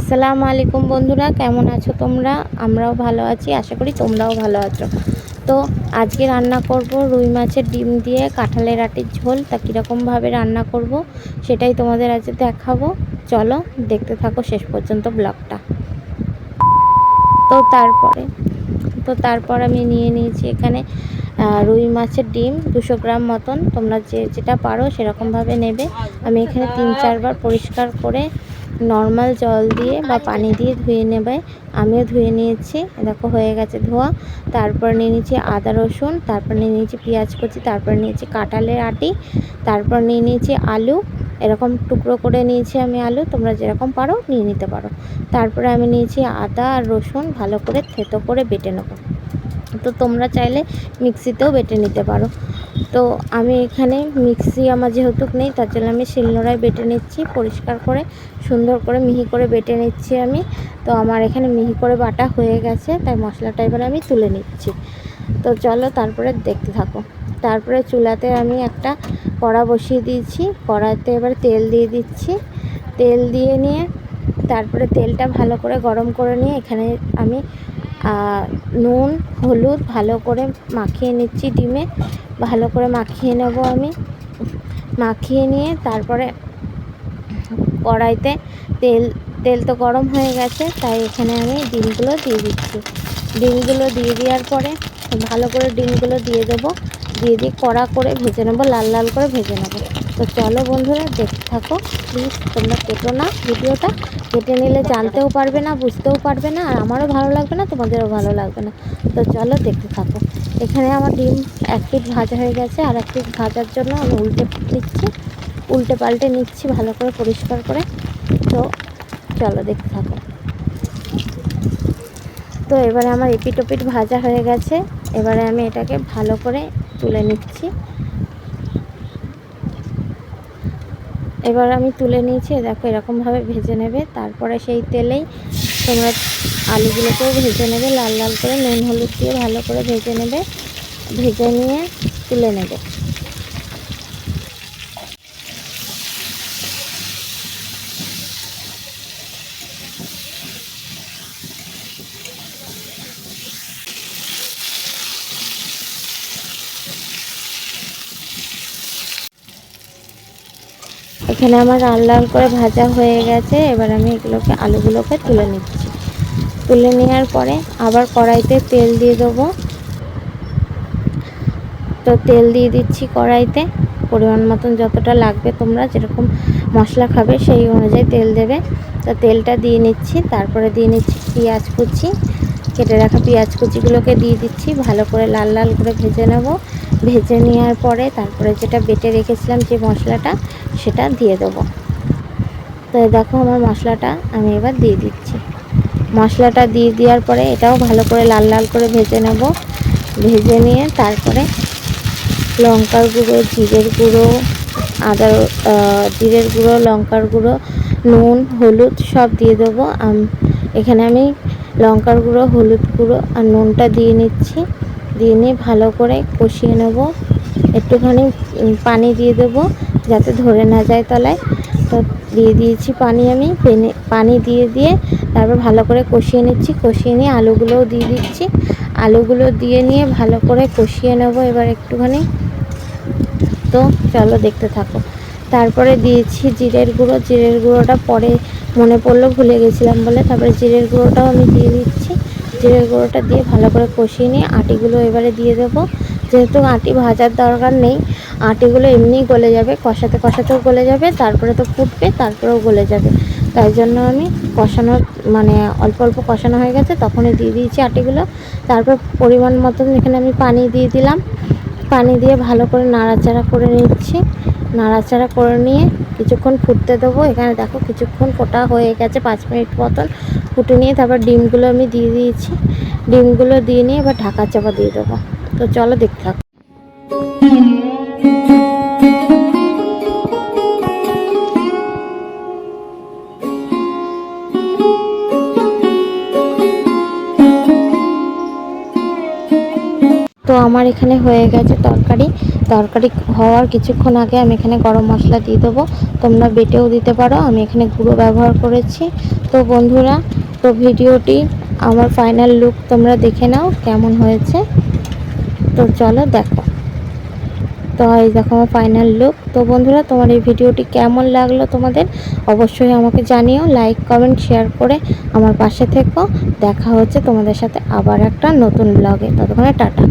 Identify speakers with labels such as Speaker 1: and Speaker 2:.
Speaker 1: আসসালামু আলাইকুম বন্ধুরা, কেমন আছো তোমরা? আমরাও ভালো আছি, আশা করি তোমরাও ভালো আছো। তো আজকে রান্না করব রুই মাছের ডিম দিয়ে কাঁঠালের আটির ঝোল। তা কীরকমভাবে রান্না করব সেটাই তোমাদের আজকে দেখাবো। চলো দেখতে থাকো শেষ পর্যন্ত ব্লগটা। তো তারপরে, তো তারপর আমি নিয়ে নিয়েছি এখানে রুই মাছের ডিম দুশো গ্রাম মতন। তোমরা যে যেটা পারো সেরকমভাবে নেবে। আমি এখানে তিন চারবার পরিষ্কার করে নর্মাল জল দিয়ে বা পানি দিয়ে ধুয়ে নেবে। আমিও ধুয়ে নিয়েছি। দেখো হয়ে গেছে ধোয়া। তারপর নিয়ে নিয়েছি আদা রসুন তারপর নিয়ে নিয়েছি পেঁয়াজ কুচি তারপর নিয়েছি কাঁঠালের আটি তারপর নিয়ে নিয়েছি আলু। এরকম টুকরো করে নিয়েছি আমি আলু। তোমরা যেরকম পারো নিয়ে নিতে পারো। তারপরে আমি নিয়েছি আদা আর রসুন ভালো করে থেতো করে বেটে নেব। তো তোমরা চাইলে মিক্সিতেও বেটে নিতে পারো। তো আমি এখানে মিক্সি আমার যেহেতু নেই, তার জন্য আমি শিলনোড়ায় বেটে নিচ্ছি, পরিষ্কার করে, সুন্দর করে মিহি করে বেটে নিচ্ছি আমি। তো আমার এখানে মিহি করে বাটা হয়ে গেছে, তাই মশলাটা এবার আমি তুলে নিচ্ছি। তো চলো তারপরে দেখতে থাকো। তারপরে চুলাতে আমি একটা কড়া বসিয়ে দিয়েছি, কড়াতে এবার তেল দিয়ে দিচ্ছি। তেল দিয়ে নিয়ে তারপরে তেলটা ভালো করে গরম করে নিয়ে এখানে আমি নুন, হলুদ ভালো করে মাখিয়ে নিচ্ছি ডিমে। ভালো করে মাখিয়ে নেব আমি। মাখিয়ে নিয়ে তারপরে কড়াইতে তেল তেল তো গরম হয়ে গেছে, তাই এখানে আমি ডিমগুলো দিয়ে দিচ্ছি। ডিমগুলো দিয়ে দেওয়ার পরে ভালো করে ডিমগুলো দিয়ে দেবো। দিয়ে দিয়ে কড়া করে ভেজে নেব, লাল লাল করে ভেজে নেব। তো চলো বন্ধুরা, দেখতে থাকো। প্লিজ তোমরা কেটো না ভিডিওটা। কেটে নিলে জানতেও পারবে না, বুঝতেও পারবে না, আর আমারও ভালো লাগবে না, তোমাদেরও ভালো লাগবে না। তো চলো দেখতে থাকো। এখানে আমার ডিম এক পিঠ ভাজা হয়ে গেছে, আর এক পিঠ ভাজার জন্য আমি উল্টে নিচ্ছি। উল্টে পাল্টে নিচ্ছি ভালো করে পরিষ্কার করে। তো চলো দেখতে থাকো। তো এবারে আমার এপিট ওপিট ভাজা হয়ে গেছে। এবারে আমি এটাকে ভালো করে তুলে নিচ্ছি। এবার আমি তুলে নিয়েছি দেখো এরকমভাবে ভেজে নেবে। তারপরে সেই তেলেই তোমরা আলুগুলোকেও ভেজে নেবে, লাল লাল করে, নুন হলুদ দিয়ে ভালো করে ভেজে নেবে। ভেজে নিয়ে তুলে নেবে। এখানে আমার লাল লাল করে ভাজা হয়ে গেছে। এবার আমি এগুলোকে, আলুগুলোকে তুলে নিচ্ছি। তুলে নেওয়ার পরে আবার কড়াইতে তেল দিয়ে দেবো। তো তেল দিয়ে দিচ্ছি কড়াইতে। পরিমাণ মতন যতটা লাগবে তোমরা যেরকম মশলা খাবে সেই অনুযায়ী তেল দেবে। তো তেলটা দিয়ে নিচ্ছি, তারপরে দিয়ে নিচ্ছি পেঁয়াজ কুচি। কেটে রাখা পেঁয়াজ কুচিগুলোকে দিয়ে দিচ্ছি, ভালো করে লাল লাল করে ভেজে নেব। ভেজে নেওয়ার পরে তারপরে যেটা বেটে রেখেছিলাম যে মশলাটা, সেটা দিয়ে দেবো। তো দেখো আমার মশলাটা আমি এবার দিয়ে দিচ্ছি। মশলাটা দিয়ে দেওয়ার পরে এটাও ভালো করে লাল লাল করে ভেজে নেব। ভেজে নিয়ে তারপরে লঙ্কার গুঁড়ো, জিরের গুঁড়ো, আদা জিরের গুঁড়ো, লঙ্কার গুঁড়ো, নুন, হলুদ সব দিয়ে দেবো। এখানে আমি লঙ্কার গুঁড়ো, হলুদ গুঁড়ো আর নুনটা দিয়ে নিচ্ছি। দিয়ে নিয়ে ভালো করে কষিয়ে নেব। একটুখানি পানি দিয়ে দেবো যাতে ধরে না যায় তলায়। তো দিয়ে দিয়েছি পানি আমি, পেনে, পানি দিয়ে দিয়ে তারপর ভালো করে কষিয়ে নিচ্ছি, কষিয়ে নিয়ে আলুগুলোও দিয়ে দিচ্ছি। আলুগুলো দিয়ে নিয়ে ভালো করে কষিয়ে নেব এবার একটুখানি। তো চলো দেখতে থাকো। তারপরে দিয়েছি জিরের গুঁড়ো, জিরের গুঁড়োটা পরে মনে পড়ল ভুলে গেছিলাম বলে, তারপরে জিরের গুঁড়োটাও আমি দিয়ে দিচ্ছি। জিরের গুঁড়োটা দিয়ে ভালো করে কষিয়ে নিয়ে আটিগুলো এবারে দিয়ে দেবো। যেহেতু আটি ভাজার দরকার নেই, আটিগুলো এমনিই গলে যাবে, কষাতে কষাতেও গলে যাবে, তারপরে তো ফুটবে, তারপরেও গলে যাবে। তাই জন্য আমি কষানো মানে অল্প অল্প কষানো হয়ে গেছে, তখনই দিয়ে দিয়েছি আটিগুলো। তারপর পরিমাণ মতন এখানে আমি পানি দিয়ে দিলাম। পানি দিয়ে ভালো করে নাড়াচাড়া করে নিচ্ছি। নাড়াচাড়া করে নিয়ে কিছুক্ষণ ফুটতে দেবো। এখানে দেখো কিছুক্ষণ ফোটা হয়ে গেছে পাঁচ মিনিট মতন। ফুটে নিয়ে তারপর ডিমগুলো আমি দিয়ে দিয়েছি। ডিমগুলো দিয়ে নিয়ে এবার ঢাকা চাপা দিয়ে দেবো। তো চলো দেখতে থাকো। তো আমার এখানে হয়ে গেছে তরকারি। তরকারি হওয়ার কিছুক্ষণ আগে আমি এখানে গরম মশলা দিয়ে দেবো। তোমরা বেটেও দিতে পারো, আমি এখানে গুঁড়ো ব্যবহার করেছি। তো বন্ধুরা, তো ভিডিওটি আমার ফাইনাল লুক তোমরা দেখে নাও কেমন হয়েছে। তো চলো দেখো। তো এই দেখো আমার ফাইনাল লুক তো বন্ধুরা, তোমার এই ভিডিওটি কেমন লাগল তোমাদের? অবশ্যই আমাকে জানিও লাইক কমেন্ট শেয়ার করে আমার পাশে থেকো। দেখা হচ্ছে তোমাদের সাথে আবার একটা নতুন ব্লগে ততক্ষণে টাটা।